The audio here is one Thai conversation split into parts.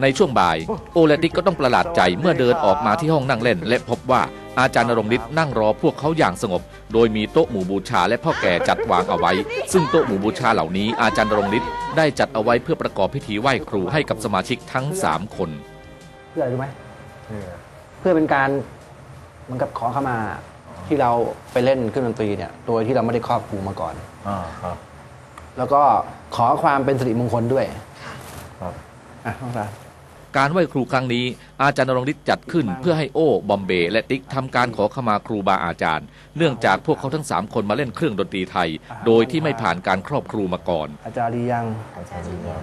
ในช่วงบ่าย โอและติ๊กก็ต้องประหลาดใจเมื่อเดินออกมาที่ห้องนั่งเล่น และพบว่าอาจารย์นรงฤทธิ์นั่งรอพวกเขาอย่างสงบ โดยมีโต๊ะหมู่บูชาและพ่อแก่จัดวางเอาไว้ ซึ่งโต๊ะหมู่บูชาเหล่านี้อาจารย์นรงฤทธิ์ได้จัดเอาไว้เพื่อประกอบพิธีไหว้ครูให้กับสมาชิกทั้ง 3 คน เพื่ออะไรรู้ไหมเพื่อเป็นการเหมันกับขอเข้ามาที่เราไปเล่นเครื่องดนตรีเนี่ย โดยที่เราไม่ได้ครอบครูมาก่อนอ่าครับแล้วก็ขอความเป็นสิริมงคลด้วยครับ อะน้องราการไหว้ครูครั้งนี้ อาจารย์นรงฤทธิ์จัดขึ้น เพื่อให้โอ้บอมเบย์และติ๊กทำการขอขมาครูบาอาจารย์ เนื่องจากพวกเขาทั้ง 3 คนมาเล่นเครื่องดนตรีไทย โดยที่ไม่ผ่านการครอบครูมาก่อน อาจารย์ดียังอาจารย์ยืนยัน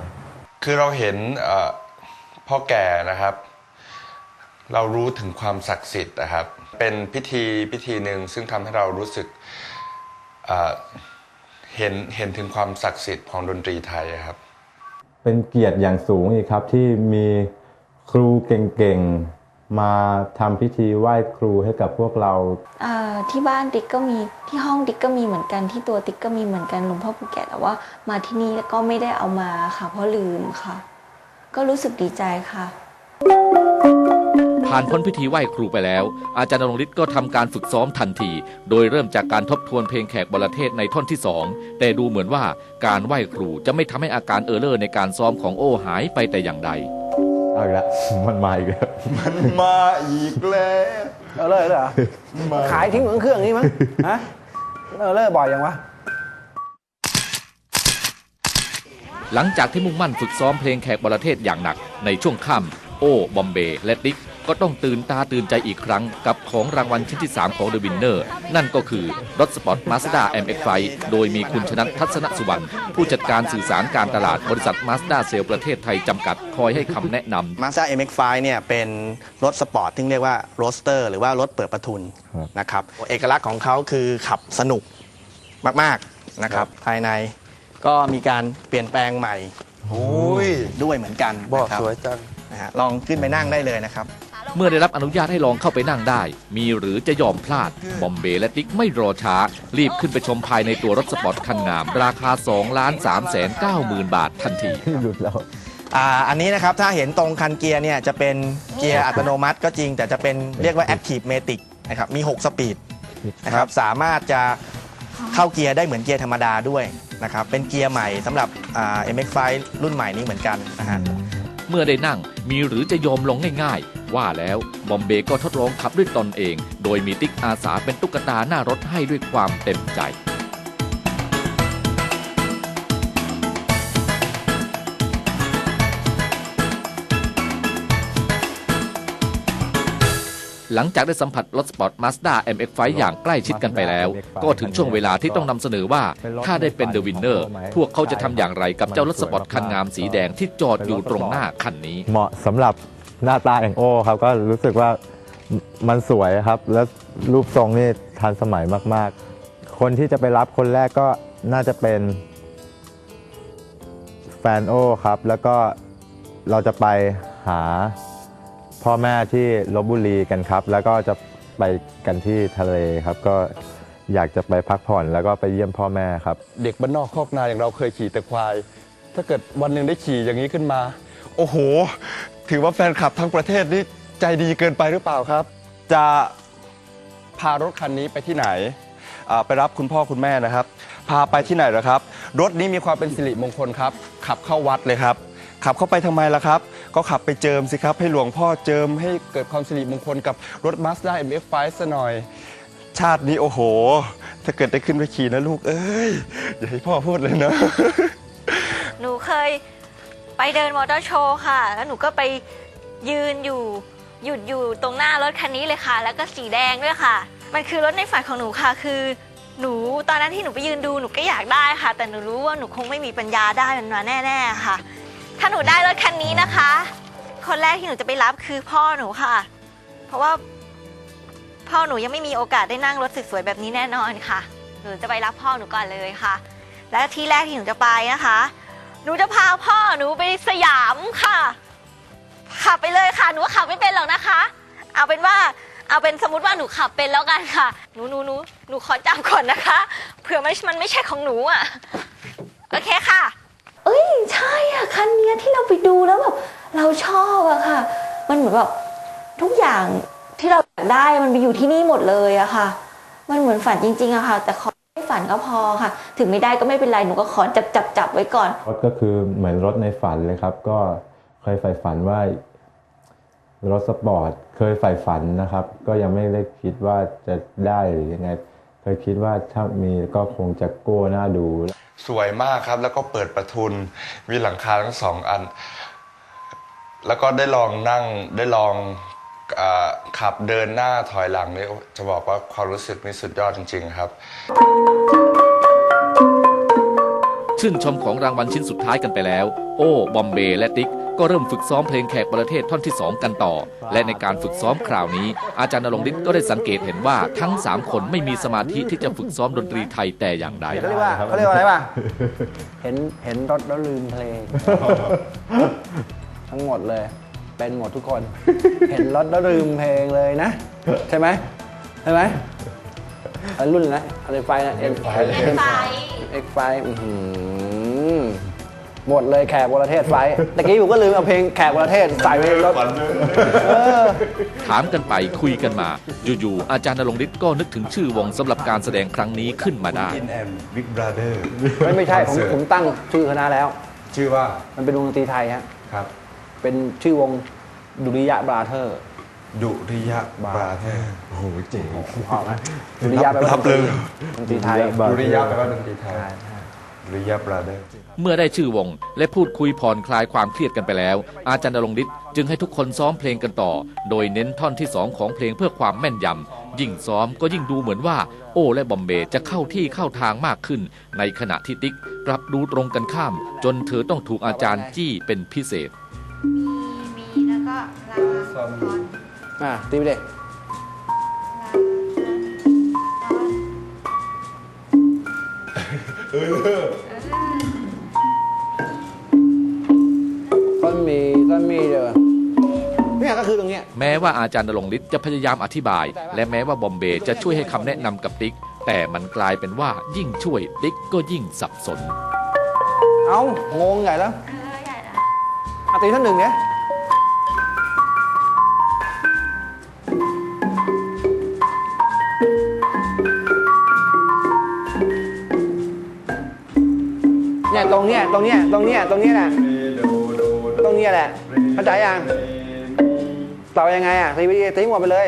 คือเราเห็นเอ่อพ่อแก่นะครับ เรารู้ถึงความศักดิ์สิทธิ์นะครับ เป็นพิธีพิธีหนึ่งซึ่งทำให้เรารู้สึกเอ่อเห็นเห็นถึงความศักดิ์สิทธิ์ของดนตรีไทยครับ เป็นเกียรติอย่างสูงอีกครับ ที่มีครูเก่งๆ มาทำพิธีไหว้ครูให้กับพวกเราอ่าที่บ้านติ๊กก็มีที่ห้องติ๊กก็มีเหมือนกันที่ตัวติ๊กก็มีเหมือนกันหลวงพ่อภูแก่แต่ว่ามาที่นี่ก็ไม่ได้เอามาค่ะเพราะลืมค่ะ ก็รู้สึกดีใจค่ะ ผ่านพ้นพิธีไหว้ครูไปแล้ว อาจารย์นรงฤทธิ์ก็ทำการฝึกซ้อมทันที โดยเริ่มจากการทบทวนเพลงแขกบรเทศในท่อนที่2แต่ดูเหมือนว่าการไหว้ครูจะไม่ทำให้อาการเออร์เลอร์ในการซ้อมของโอ้หายไปแต่อย่างใดเอาอีกแล้วมันมาอีกแล้วมาอีกแล้วเออเลยเหรอขายทิ้งเหมือนเครื่องนี้มั้งฮะเออเลยบ่อยยังวะหลังจากที่มุ่งมั่นฝึกซ้อมเพลงแขกบรเทศอย่างหนักในช่วงค่ำโอ้ บอมเบย์และติ๊ก ก็ต้องตื่นตาตื่นใจอีกครั้งกับของรางวัลชิ้นที่ 3 ของเดอะวินเนอร์ นั่นก็คือ รถสปอร์ตมาสด้า MX5 โดยมีคุณชนัททัศนสุวรรณผู้จัดการสื่อสารการตลาดบริษัทมาสด้าเซลประเทศไทยจำกัด คอยให้คำแนะนำ Mazda MX-5 เนี่ยเป็นรถสปอร์ตที่เรียกว่าโรสเตอร์หรือว่ารถเปิดประทุนครับนะครับเอกลักษณ์ของเขาคือขับสนุกมากๆนะครับภายในก็มีการเปลี่ยนแปลงใหม่โอ้ยด้วยเหมือนกันบอกนะครับสวยจัง นะฮะลองขึ้นไปนั่งได้เลยนะครับ เมื่อได้รับอนุญาตให้ลองเข้าไปนั่งได้ มีหรือจะยอมพลาด บอมเบย์และติ๊กไม่รอช้า รีบขึ้นไปชมภายในตัวรถสปอร์ตคันงาม ราคา2ล้าน3แสน9หมื่นบาททันทีหลุดแล้ว อ่าอันนี้นะครับ ถ้าเห็นตรงคันเกียร์เนี่ยจะเป็นเกียร์อัตโนมัติก็จริง แต่จะเป็นเรียกว่า Active Matic นะครับมี 6 สปีดนะครับสามารถจะเข้าเกียร์ได้เหมือนเกียร์ธรรมดาด้วยนะครับเป็นเกียร์ใหม่สำหรับอ่า MX5 รุ่นใหม่นี้เหมือนกันนะฮะ เมื่อได้นั่งมีหรือจะยอมลงง่ายๆ ว่าแล้วบอมเบย์ก็ทดลองขับด้วยตนเอง โดยมีติ๊กอาสาเป็นตุ๊กตาหน้ารถให้ด้วยความเต็มใจหลังจากได้สัมผัสรถสปอร์ตมาสด้า MX5 อย่างใกล้ชิดกันไปแล้ว ก็ถึงช่วงเวลาที่ต้องนำเสนอว่า ถ้าได้เป็นเดอะวินเนอร์ พวกเขาจะทำอย่างไรกับเจ้ารถสปอร์ตคันงามสีแดงที่จอดอยู่ตรงหน้าคันนี้ เหมาะสำหรับ หน้าตาอย่างโอ้ครับก็รู้สึกว่ามันสวยครับ แล้วรูปทรงนี่ทันสมัยมาก ๆ คนที่จะไปรับคนแรกก็น่าจะเป็นแฟนโอครับ แล้วก็เราจะไปหาพ่อแม่ที่ลบบุรีกันครับ แล้วก็จะไปกันที่ทะเลครับ ก็อยากจะไปพักผ่อนแล้วก็ไปเยี่ยมพ่อแม่ครับ เด็กบ้านนอกคอกนาอย่างเราเคยขี่แต่ควาย ถ้าเกิดวันหนึ่งได้ขี่อย่างนี้ขึ้นมา โอ้โห ถือว่าแฟนคลับทั้งประเทศนี่ใจดีเกินไปหรือเปล่าครับ จะพารถคันนี้ไปที่ไหนอ่าไปรับคุณพ่อคุณแม่นะครับ พาไปที่ไหนเหรอครับ รถนี้มีความเป็นสิริมงคลครับ ขับเข้าวัดเลยครับ ขับเข้าไปทำไมล่ะครับ ก็ขับไปเจิมสิครับ ให้หลวงพ่อเจิมให้เกิดความสิริมงคลกับรถ Mazda MX-5 ซะหน่อย ชาตินี้โอ้โห ถ้าเกิดได้ขึ้นไปขี่นะลูกเอ้ย อย่าให้พ่อพูดเลยนะหนูเคย ไปเดินมอเตอร์โชว์ค่ะ แล้วหนูก็ไปยืนอยู่หยุดอยู่ตรงหน้ารถคันนี้เลยค่ะ แล้วก็สีแดงด้วยค่ะ มันคือรถในฝันของหนูค่ะ คือหนูตอนนั้นที่หนูไปยืนดูหนูก็อยากได้ค่ะ แต่หนูรู้ว่าหนูคงไม่มีปัญญาได้มันมาแน่ๆค่ะ ถ้าหนูได้รถคันนี้นะคะ คนแรกที่หนูจะไปรับคือพ่อหนูค่ะ เพราะว่าพ่อหนูยังไม่มีโอกาสได้นั่งรถสวยๆแบบนี้แน่นอนค่ะ หนูจะไปรับพ่อหนูก่อนเลยค่ะ และที่แรกที่หนูจะไปนะคะ หนูจะพาพ่อหนูไปสยามค่ะ ขับไปเลยค่ะ หนูขับไม่เป็นหรอกนะคะ เอาเป็นว่า เอาเป็นสมมติว่าหนูขับเป็นแล้วกันค่ะ หนูหนูหนูหนูขอจับก่อนนะคะ เผื่อไม่มันไม่ใช่ของหนูอะ โอเคค่ะ เอ้ยใช่อะคันเนี้ยที่เราไปดูแล้วแบบเราชอบอะค่ะ มันเหมือนแบบทุกอย่างที่เราอยากได้มันไปอยู่ที่นี่หมดเลยอะค่ะ มันเหมือนฝันจริงๆอะค่ะ แต่ขอ ฝันก็พอค่ะ ถึงไม่ได้ก็ไม่เป็นไรหนูก็ขอจับจับจับไว้ก่อน รถก็คือเหมือนรถในฝันเลยครับ ก็เคยใฝ่ฝันว่ารถสปอร์ตเคยใฝ่ฝันนะครับ ก็ยังไม่ได้คิดว่าจะได้หรือยังไง เคยคิดว่าถ้ามีก็คงจะโก้หน้าดู สวยมากครับแล้วก็เปิดประทุนมีหลังคาทั้งสองอัน แล้วก็ได้ลองนั่งได้ลอง อาขับเดินหน้าถอยหลังนี่จะบอกว่าความรู้สึกนี่สุดยอดจริง ๆ ครับ ชื่นชมของรางวัลชิ้นสุดท้ายกันไปแล้ว โอ้ บอมเบย์และติ๊ก ก็เริ่มฝึกซ้อมเพลงแขกประเทศท่อนที่ 2 กันต่อ และในการฝึกซ้อมคราวนี้ อาจารย์นรงค์ฤทธิ์ก็ได้สังเกตเห็นว่าทั้ง 3 คนไม่มีสมาธิที่จะฝึกซ้อมดนตรีไทยแต่อย่างใด เขาเรียกว่าเขาเรียกว่าอะไรป่ะ เห็นเห็นรถแล้วลืมเพลง ทั้งหมดเลย เป็นหมดทุกคน เห็นรถแล้วลืมเพลงเลยนะ ใช่ไหมใช่ไหมอะไรรุ่นนะอะไรไฟนะเอ็นไฟเอ็กไฟหมดเลยแขกวรเทศไฟตะกี้ผมก็ลืมเอาเพลงแขกวรเทศใส่ไว้ในรถเออถามกันไปคุยกันมา อยู่ๆ อาจารย์นรงค์ฤทธิ์ก็นึกถึงชื่อวงสำหรับการแสดงครั้งนี้ขึ้นมาได้ In and Big Brother ไม่ไม่ใช่ผมผมตั้งชื่อคณะแล้ว ชื่อว่ามันเป็นวงดนตรีไทยฮะครับ เป็นชื่อวงดุริยะบราเธอร์ ดุริยะบราเธอร์โอ้โหเจ๋งออกไหมดุริยะแปลว่ารับเลยดนตรีไทยดุริยะแปลว่าดนตรีไทยใช่ใช่ดุริยะบราเธอร์เมื่อได้ชื่อวง และพูดคุยผ่อนคลายความเครียดกันไปแล้ว อาจารย์นรงค์ฤทธิ์จึงให้ทุกคนซ้อมเพลงกันต่อ โดยเน้นท่อนที่ 2 ของเพลงเพื่อความแม่นยำ ยิ่งซ้อมก็ยิ่งดูเหมือนว่า โอ้และบอมเบย์จะเข้าที่เข้าทางมากขึ้น ในขณะที่ติ๊กกลับดูตรงกันข้าม จนเธอต้องถูกอาจารย์จี้เป็นพิเศษมีแล้วก็ ลาซอนอะตีไปเด็ต้นมีต้นมีเด้อเนี่ยก็คือตรงเนี้ยแม้ว่าอาจารย์นรงฤทธิ์จะพยายามอธิบาย และแม้ว่าบอมเบย์จะช่วยให้คำแนะนำกับติ๊ก แต่มันกลายเป็นว่ายิ่งช่วยติ๊กก็ยิ่งสับสน เอางงใหญ่แล้วอาตีท่านหนึ่งเนี่ย เนี่ยตรงเนี้ยตรงเนี้ยตรงเนี้ยตรงเนี้ยแหละตรงเนี้ยแหละเข้าใจยังต่อยังไงอะตีไปดิตีหมดไปเลย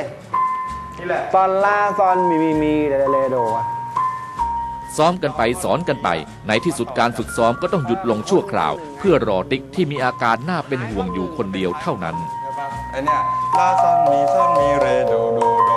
นี่แหละซอนลาซอนมีมีมีเดเลโดอะซ้อมกันไปสอนกันไป ในที่สุดการฝึกซ้อมก็ต้องหยุดลงชั่วคราว เพื่อรอติ๊กที่มีอาการน่าเป็นห่วงอยู่คนเดียวเท่านั้นไอเนี่ยลาซอนมีซอนมีเร